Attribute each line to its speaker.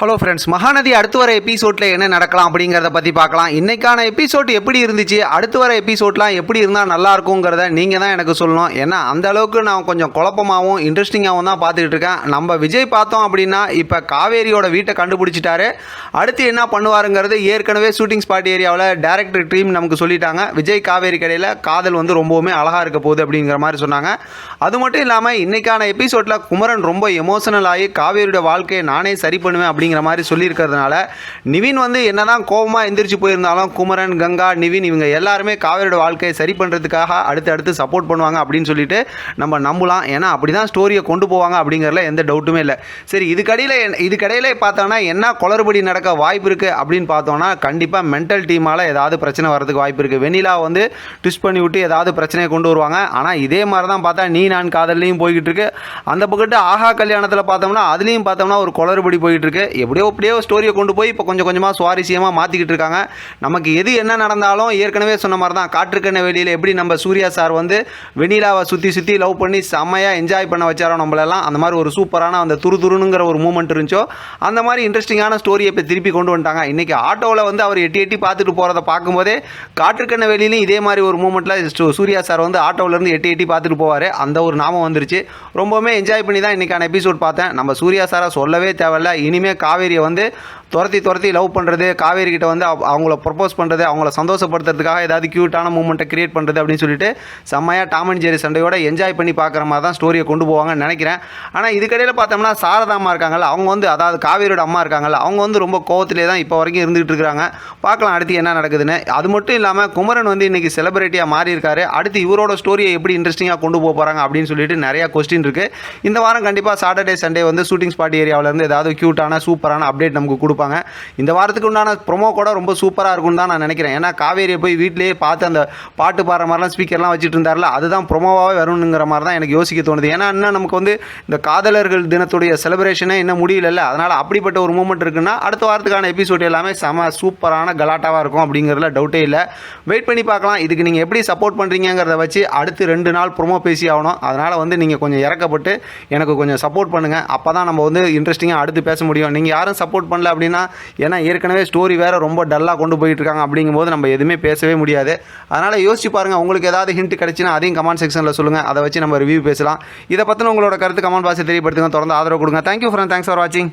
Speaker 1: Hello friends Mahanadi அடுத்து வர எபிசோட்ல என்ன நடக்கலாம் அப்படிங்கிறத பற்றி பார்க்கலாம். இன்னைக்கான எபிசோட் எப்படி இருந்துச்சு? அடுத்து வர எபிசோட்லாம் எப்படி இருந்தால் நல்லா இருக்குங்கிறத நீங்கள் தான் எனக்கு சொல்லணும். ஏன்னா அந்த அளவுக்கு நான் கொஞ்சம் குழப்பமாகவும் இன்ட்ரெஸ்டிங்காகவும் தான் பார்த்துக்கிட்டு இருக்கேன். நம்ம விஜய் பார்த்தோம் அப்படின்னா இப்போ காவேரியோட வீட்டை கண்டுபிடிச்சிட்டாரு. அடுத்து என்ன பண்ணுவாருங்கிறது ஏற்கனவே ஷூட்டிங் ஸ்பாட் ஏரியாவில் டேரக்டர் டீம் நமக்கு சொல்லிட்டாங்க. விஜய் காவேரி கடையில் காதல் வந்து ரொம்பவுமே அழகாக இருக்க போகுது அப்படிங்கிற மாதிரி சொன்னாங்க. அது மட்டும் இல்லாமல் இன்னைக்கான எபிசோட்டில் குமரன் ரொம்ப எமோஷனல் ஆகி காவேரியோட வாழ்க்கையை நானே சரி பண்ணுவேன் அப்படிங்கிற மாதிரி சொல்லியிருக்கிறதுனால நிவின் வந்து என்னதான் கோபமாக எந்திரிச்சு போயிருந்தாலும் குமரன் கங்கா நிவின் இவங்க எல்லாருமே காவேரியோட வாழ்க்கையை சரி பண்ணுறதுக்காக அடுத்து அடுத்து சப்போர்ட் பண்ணுவாங்க அப்படின்னு சொல்லிட்டு நம்ம நம்பலாம். ஏன்னா அப்படி தான் ஸ்டோரியை கொண்டு போவாங்க அப்படிங்கிறதுல எந்த டவுட்டுமே இல்லை. சரி இதுக்கடையில் இதுக்கடையில் பார்த்தோன்னா என்ன குளறுபடி நடக்க வாய்ப்பு இருக்குது அப்படின்னு பார்த்தோன்னா கண்டிப்பாக மென்டல் டீமால் ஏதாவது பிரச்சனை வரதுக்கு வாய்ப்பு இருக்குது வெண்ணிலா வந்து ட்விஸ்ட் பண்ணி விட்டு ஏதாவது பிரச்சனையை கொண்டு வருவாங்க. ஆனால் இதே மாதிரி தான் பார்த்தா நீ நான் காதல்லையும் போய்கிட்டு இருக்கு. அந்த பக்கத்து ஆஹா கல்யாணத்தில் பார்த்தோம்னா அதுலேயும் பார்த்தோம்னா ஒரு குளறுபடி போயிட்டு இருக்கு. எப்படியோ அப்படியோ ஸ்டோரியை கொண்டு போய் இப்போ கொஞ்சம் கொஞ்சமாக சுவாரஸ்யமாக மாற்றிக்கிட்டு இருக்காங்க. நமக்கு எது என்ன நடந்தாலும் ஏற்கனவே சொன்ன மாதிரி தான் காற்றுக்கண்ண வெளியில் எப்படி நம்ம சூர்யா சார் வந்து வெண்ணிலாவை சுற்றி சுற்றி லவ் பண்ணி செம்மையாக என்ஜாய் பண்ண வச்சாரோ நம்மளெல்லாம் அந்த மாதிரி ஒரு சூப்பரான அந்த துரு துருனுங்கிற ஒரு மூமெண்ட் இருந்துச்சோ அந்த மாதிரி இன்ட்ரெஸ்டிங்கான ஸ்டோரியை இப்போ திருப்பி கொண்டு வந்துட்டாங்க. இன்றைக்கி ஆட்டோவில் வந்து அவர் எட்டி எட்டி பார்த்துட்டு போகிறத பார்க்கும்போதே காற்றுக்கண்ண வெளியிலையும் இதே மாதிரி ஒரு மூமெண்ட்டில் சூர்யா சார் வந்து ஆட்டோவிலேருந்து எட்டி எட்டி பார்த்துட்டு போவார். அந்த ஒரு நாமம் வந்துருச்சு. ரொம்பவுமே என்ஜாய் பண்ணி தான் இன்றைக்கான எபிசோட் பார்த்தேன். நம்ம சூர்யா சாரை சொல்லவே தேவையில்ல. இனிமேல் காவேரியை வந்து துரத்தி துரத்தி லவ் பண்ணுறது காவேரி கிட்ட வந்து அவ- அவங்கள ப்ரப்போஸ் பண்ணுறது அவங்கள சந்தோஷப்படுத்துறதுக்காக ஏதாவது க்யூட்டான மூமெண்ட்டை கிரியேட் பண்ணுறது அப்படின்னு சொல்லிட்டு செம்மையாக டாம் அண்ட் ஜெரி சண்டையோட என்ஜாய் பண்ணி பார்க்குற மாதிரி தான் ஸ்டோரியை கொண்டு போவாங்கன்னு நினைக்கிறேன். ஆனால் இதுக்கடையில் பார்த்தோம்னா சாரதா அம்மா இருக்காங்கல்ல அவங்க வந்து அதாவது காவேரியோட அம்மா இருக்காங்கல்ல அவங்க வந்து ரொம்ப கோவத்திலே தான் இப்போ வரைக்கும் இருந்துகிட்டு இருக்கிறாங்க பார்க்கலாம் அடுத்து என்ன நடக்குதுன்னு. அது மட்டும் இல்லாமல் குமரன் வந்து இன்றைக்கி செலிபிரிட்டியாக மாறி இருக்காரு அடுத்து இவரோட ஸ்டோரியை எப்படி இன்ட்ரெஸ்டிங்காக கொண்டு போக போகிறாங்க அப்படின்னு சொல்லிட்டு நிறையா கொஸ்டின் இருக்குது இந்த வாரம் கண்டிப்பாக சாட்டர்டே சண்டே வந்து ஷூட்டிங் ஸ்பாட் ஏரியாவிலேருந்து ஏதாவது க்யூட்டான சூப்பரான அப்டேட் நமக்கு கொடுப்பாங்க. இந்த வாரத்துக்கு உண்டான ப்ரொமோ கூட ரொம்ப சூப்பராக இருக்கும்னு தான் நான் நினைக்கிறேன். ஏன்னா காவேரியை போய் வீட்டிலேயே பார்த்து அந்த பாட்டு பாடுற மாதிரிலாம் ஸ்பீக்கர்லாம் வச்சுட்டு இருந்தார்ல அதுதான் ப்ரொமோவாகவே வரணுங்கிற மாதிரி தான் எனக்கு யோசிக்க தோணுது. ஏன்னா இன்னும் நமக்கு வந்து இந்த காதலர்கள் தினத்துடைய செலிப்ரேஷனே இன்னும் முடியலல்ல. அதனால் அப்படிப்பட்ட ஒரு மூமெண்ட் இருக்குன்னா அடுத்த வாரத்துக்கான எபிசோட் எல்லாமே செம சூப்பரான கலாட்டாவாக இருக்கும் அப்படிங்கிறதுல டவுட்டே இல்லை. வெயிட் பண்ணி பார்க்கலாம். இதுக்கு நீங்கள் எப்படி சப்போர்ட் பண்ணுறீங்கிறத வச்சு அடுத்து ரெண்டு நாள் ப்ரொமோ பேசி ஆகணும். அதனால் வந்து நீங்கள் கொஞ்சம் இறக்கப்பட்டு எனக்கு கொஞ்சம் சப்போர்ட் பண்ணுங்கள் அப்போ தான் நம்ம வந்து இன்ட்ரெஸ்டிங்காக அடுத்து பேச முடியும். நீங்கள் யாரும் சப்போர்ட் பண்ணல அப்படின்னு ஏன்னா ஏற்கனவே ஸ்டோரி வேறு ரொம்ப டல்லாக கொண்டு போயிட்டு இருக்காங்க அப்படிங்கும்போது நம்ம எதுவுமே பேசவே முடியாது. அதனால் யோசிச்சு பாருங்கள் உங்களுக்கு ஏதாவது ஹிண்ட் கிடைச்சுன்னா அதையும் கமெண்ட் செக்ஷனில் சொல்லுங்கள் அதை வச்சு நம்ம ரிவ்யூ பேசலாம். இதை பற்றின உங்களோட கருத்து கமெண்ட் பாக்ஸை தெரியப்படுத்துங்க. தொடர்ந்து ஆதரவு கொடுங்க. தேங்க்யூ ஃப்ரெண்ட் தேங்க்ஸ் ஃபார் வாட்சிங்